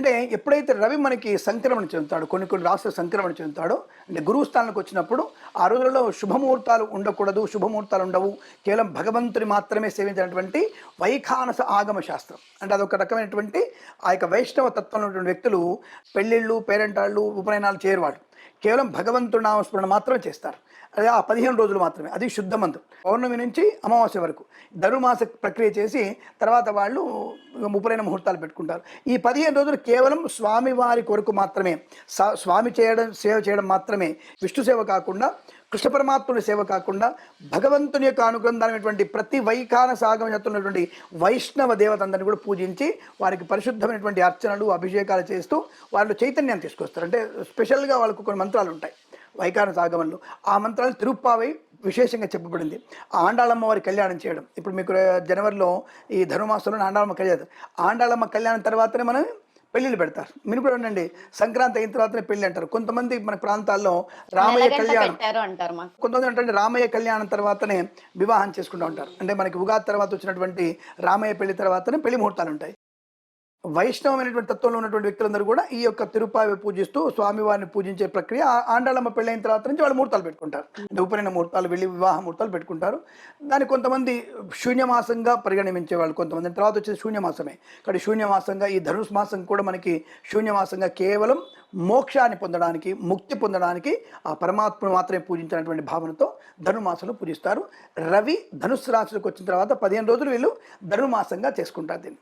అంటే ఎప్పుడైతే రవి మనకి సంక్రమణ చెందుతాడు కొన్ని కొన్ని రాష్ట్రాలు సంక్రమణ చెందుతాడో అంటే గురువు స్థానానికి వచ్చినప్పుడు ఆ రోజులలో శుభముహూర్తాలు ఉండకూడదు శుభముహూర్తాలు ఉండవు. కేవలం భగవంతుని మాత్రమే సేవించినటువంటి వైఖానస ఆగమ శాస్త్రం. అంటే అదొక రకమైనటువంటి ఆ యొక్క వైష్ణవ తత్వంలో ఉన్నటువంటి వ్యక్తులు పెళ్ళిళ్ళు పేరెంటాళ్ళు ఉపనయనాలు చేరువాడు కేవలం భగవంతుడి నామస్మరణ మాత్రమే చేస్తారు. అదే ఆ పదిహేను రోజులు మాత్రమే. అది శుద్ధ మంత్రం. పౌర్ణమి నుంచి అమావాస్య వరకు. ధనుమాస ప్రక్రియ చేసి తర్వాత వాళ్ళు ముప్పైన ముహూర్తాలు పెట్టుకుంటారు. ఈ పదిహేను రోజులు కేవలం స్వామివారి కొరకు మాత్రమే. సా- స్వామి చేయడం సేవ చేయడం మాత్రమే. విష్ణు సేవ కాకుండా కృష్ణ పరమాత్ముని సేవ కాకుండా భగవంతుని యొక్క అనుగ్రంథమైనటువంటి ప్రతి వైఖాన సాగం చేస్తున్నటువంటి వైష్ణవ దేవతందరిని కూడా పూజించి వారికి పరిశుద్ధమైనటువంటి అర్చనలు అభిషేకాలు చేస్తూ వాళ్ళు చైతన్యాన్ని తీసుకొస్తారు. అంటే స్పెషల్గా వాళ్ళకు కొన్ని మంత్రాలు ఉంటాయి వైఖాన సాగమంలో ఆ మంత్రాలు తిరుప్పావై విశేషంగా చెప్పబడింది. ఆ ఆండాళమ్మ వారి కళ్యాణం చేయడం. ఇప్పుడు మీకు జనవరిలో ఈ ధనుమాసంలో ఆండాళమ్మ కళ్యాణం. ఆండాళమ్మ కళ్యాణం తర్వాతనే మనం పెళ్ళిళ్ళు పెడతారు. మీరు కూడా ఉండండి. సంక్రాంతి అయిన తర్వాతనే పెళ్ళి అంటారు. కొంతమంది మన ప్రాంతాల్లో రామయ్య కళ్యాణం కొంతమంది ఏంటంటే రామయ్య కళ్యాణం తర్వాతనే వివాహం చేసుకుంటూ ఉంటారు. అంటే మనకి ఉగాది తర్వాత వచ్చినటువంటి రామయ్య పెళ్ళి తర్వాతనే పెళ్ళి ముహూర్తాలు ఉంటాయి. వైష్ణవమైనటువంటి తత్వంలో ఉన్నటువంటి వ్యక్తులందరూ కూడా ఈ యొక్క తిరుపావి పూజిస్తూ స్వామివారిని పూజించే ప్రక్రియ ఆ ఆండాళమ్మ పెళ్ళైన తర్వాత నుంచి వాళ్ళు ముహూర్తాలు పెట్టుకుంటారు. అంటే ఉపనయన ముహూర్తాలు వెళ్ళి వివాహ ముహూర్తాలు పెట్టుకుంటారు. దాన్ని కొంతమంది శూన్యమాసంగా పరిగణించే వాళ్ళు కొంతమంది. తర్వాత వచ్చేది శూన్యమాసమే. కానీ శూన్యమాసంగా ఈ ధనుస్ మాసం కూడా మనకి శూన్యమాసంగా కేవలం మోక్షాన్ని పొందడానికి ముక్తి పొందడానికి ఆ పరమాత్మను మాత్రమే పూజించినటువంటి భావనతో ధనుమాసంలో పూజిస్తారు. రవి ధనుస్సు రాశులకు వచ్చిన తర్వాత పదిహేను రోజులు వీళ్ళు ధనుమాసంగా చేసుకుంటారు దీన్ని.